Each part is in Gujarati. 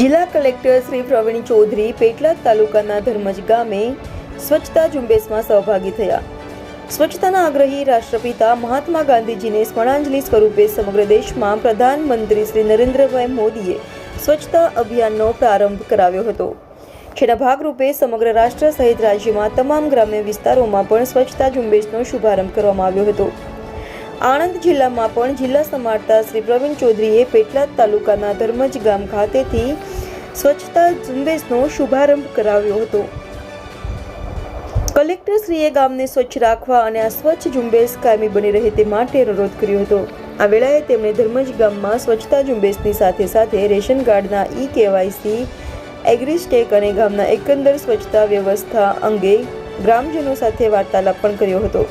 જિલ્લા કલેક્ટર શ્રી પ્રવીણ ચૌધરી પેટલાદ તાલુકાના ધર્મજ ગામે સ્વચ્છતા ઝુંબેશમાં સહભાગી થયા. સ્વચ્છતાના આગ્રહી રાષ્ટ્રપિતા મહાત્મા ગાંધીજીને સ્મરણાંજલિ સ્વરૂપે સમગ્ર દેશમાં પ્રધાનમંત્રી શ્રી નરેન્દ્રભાઈ મોદીએ સ્વચ્છતા અભિયાનનો પ્રારંભ કરાવ્યો હતો. જેના ભાગરૂપે સમગ્ર રાષ્ટ્ર સહિત રાજ્યમાં તમામ ગ્રામ્ય વિસ્તારોમાં પણ સ્વચ્છતા ઝુંબેશનો શુભારંભ કરવામાં આવ્યો હતો. આણંદ જિલ્લામાં પણ જિલ્લા સમારતા શ્રી પ્રવીણ ચૌધરીએ પેટલાદ તાલુકાના ધર્મજ ગામ ખાતેથી સ્વચ્છતા ઝુંબેશનો શુભારંભ કરાવ્યો હતો. કલેક્ટરશ્રીએ ગામને સ્વચ્છ રાખવા અને આ સ્વચ્છ ઝુંબેશ કાયમી બની રહે તે માટે અનુરોધ કર્યો હતો. આ વેળાએ તેમણે ધર્મજ ગામમાં સ્વચ્છતા ઝુંબેશની સાથે સાથે રેશન કાર્ડના ઈ કેવાયસી એગ્રીસ્ટેક અને ગામના એકંદર સ્વચ્છતા વ્યવસ્થા અંગે ગ્રામજનો સાથે વાર્તાલાપ પણ કર્યો હતો.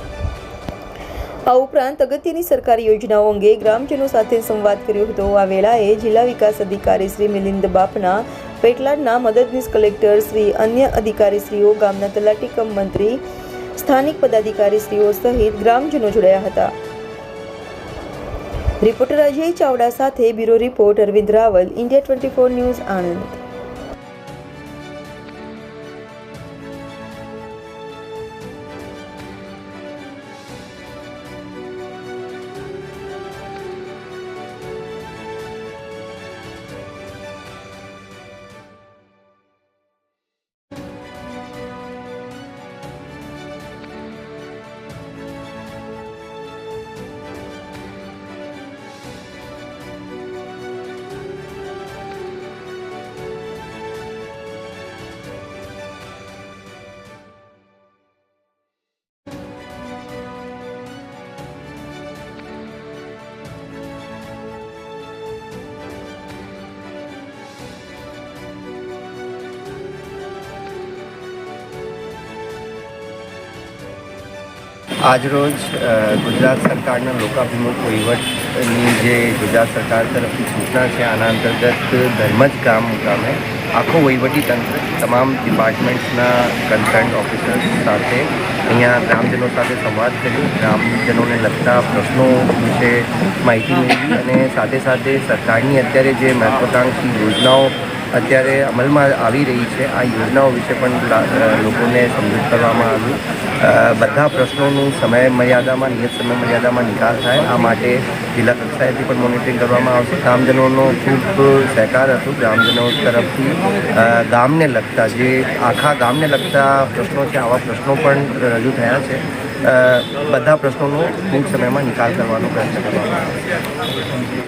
આ ઉપરાંત અગત્યની સરકારી યોજનાઓ અંગે ગ્રામજનો સાથે સંવાદ કર્યો હતો. આ વેળાએ જિલ્લા વિકાસ અધિકારી શ્રી મિલિંદ બાપના પેટલાદના મદદનીશ કલેક્ટર શ્રી અન્ય અધિકારીશ્રીઓ, ગામના તલાટી કમ મંત્રી, સ્થાનિક પદાધિકારીશ્રીઓ સહિત ગ્રામજનો જોડાયા હતા. રિપોર્ટર અજય ચાવડા સાથે bureau report Arvind Raval, India twenty four news Anand. આજરોજ ગુજરાત સરકારના લોકાભિમુખ વહીવટની જે ગુજરાત સરકાર તરફથી સૂચના છે, આના અંતર્ગત ધર્મજ ગામ ગામે આખો વહીવટી તંત્ર તમામ ડિપાર્ટમેન્ટ્સના કન્સર્ન ઓફિસર્સ સાથે અહીંયા ગ્રામજનો સાથે સંવાદ કર્યો. ગ્રામજનોને લગતા પ્રશ્નો વિશે માહિતી મેળવી અને સાથે સાથે સરકારની અત્યારે જે મહત્વાકાંક્ષી યોજનાઓ અત્યારે અમલમાં આવી રહી છે. આ યોજનાઓ વિશે પણ લોકોને સમજૂત કરવામાં આવ્યું બધા પ્રશ્નોનું સમય મર્યાદામાં નિયત સમય મર્યાદામાં નિકાલ થાય. આ માટે જિલ્લા કક્ષાએથી પણ મોનિટરિંગ કરવામાં આવશે. ગ્રામજનોનો ખૂબ સહકાર હતો. ગ્રામજનો તરફથી ગામને લગતા જે આખા ગામને લગતા પ્રશ્નો છે, આવા પ્રશ્નો પણ રજૂ થયા છે. બધા પ્રશ્નોનો ટૂંક સમયમાં નિકાલ કરવાનો પ્રયત્ન કરવામાં આવશે.